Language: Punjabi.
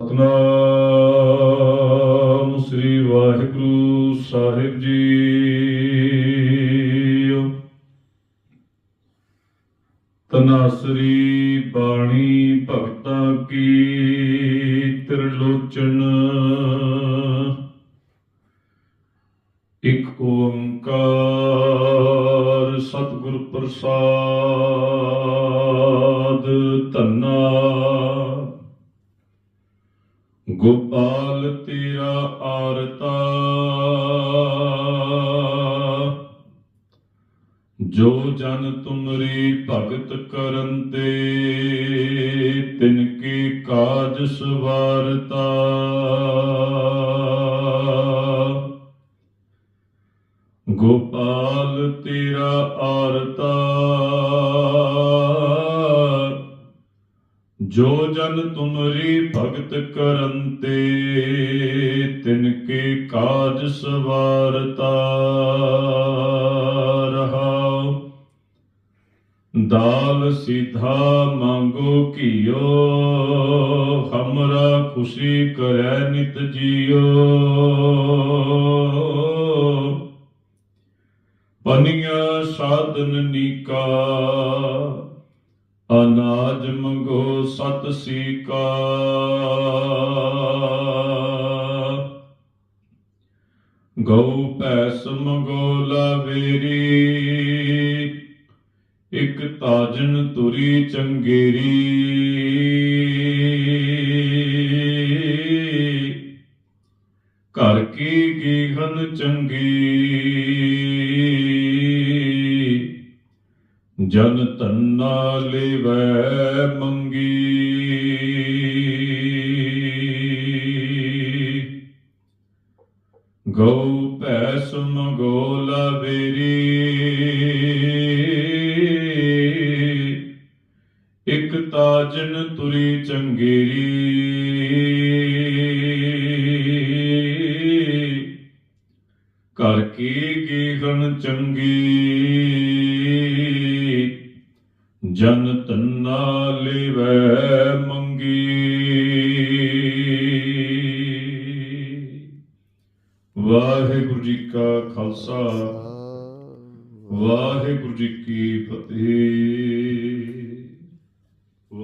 ਸਤਨਾਮ ਸ੍ਰੀ ਵਾਹਿਗੁਰੂ ਸਾਹਿਬ ਜੀ ਤਨਾਸਰੀ ਬਾਣੀ ਭਗਤਾਂ ਕੀ ਤ੍ਰਿਲੋਚਨ। ਇੱਕ ਓੰਕਾਰ ਸਤਿਗੁਰ ਪ੍ਰਸਾਦ। ਗੋਪਾਲ ਤੇਰਾ ਆਰਤਾ। ਜੋ ਜਨ ਤੁਮਰੀ ਭਗਤ ਕਰਨ ਤੇ, ਤਿਨ ਕੀ ਕਾਜ ਸਵਾਰਤਾ। ਗੋਪਾਲ ਤੇਰਾ ਆਰਤਾ। ਜੋ ਜਨ ਤੁਮਰੀ ਭਗਤ ਕਰਨ ਤੇ ਤਿਨ ਕੇ ਕਾਜ ਸਵਾਰਤਾ ਰਹਾਉ। ਦਾਲ ਸਿਧਾ ਮੰਗੋ ਕੀਓ ਹਮਰਾ ਖੁਸ਼ੀ ਕਰੈ ਨਿਤ ਜੀਓ। ਪਨਿਆ ਸਾਧਨ ਨੀਕਾ ਅਨਾਜ ਮੰਗੋ ਸਤ ਸੀਕਾ। ਗਉ ਪੈਸ ਮੰਗੋ ਲਾਵੇਰੀ। ਇਕ ਤਾਜਨ ਤੁਰੀ ਚੰਗੇਰੀ। ਘਰ ਕੀ ਗੀਹਨ ਚੰਗੀ। ਜਨ ਤੰਨਾ ਲਿਵੈ ਮੰਗੀ। ਗਉ ਭੈਸ ਮਗੋਲਾ ਬੇਰੀ ਇਕ ਤਾਜਨ ਤੁਰੀ ਚੰਗੇਰੀ। ਘਰ ਕੀ ਗੀਹਣ ਚੰਗੀ। ਜਨ ਤੰਨਾ ਲਿਵੈ ਮੰਗੀ। ਵਾਹਿਗੁਰੂ ਜੀ ਕਾ ਖਾਲਸਾ। ਵਾਹਿਗੁਰੂ ਜੀ ਕੀ ਫਤਿਹ।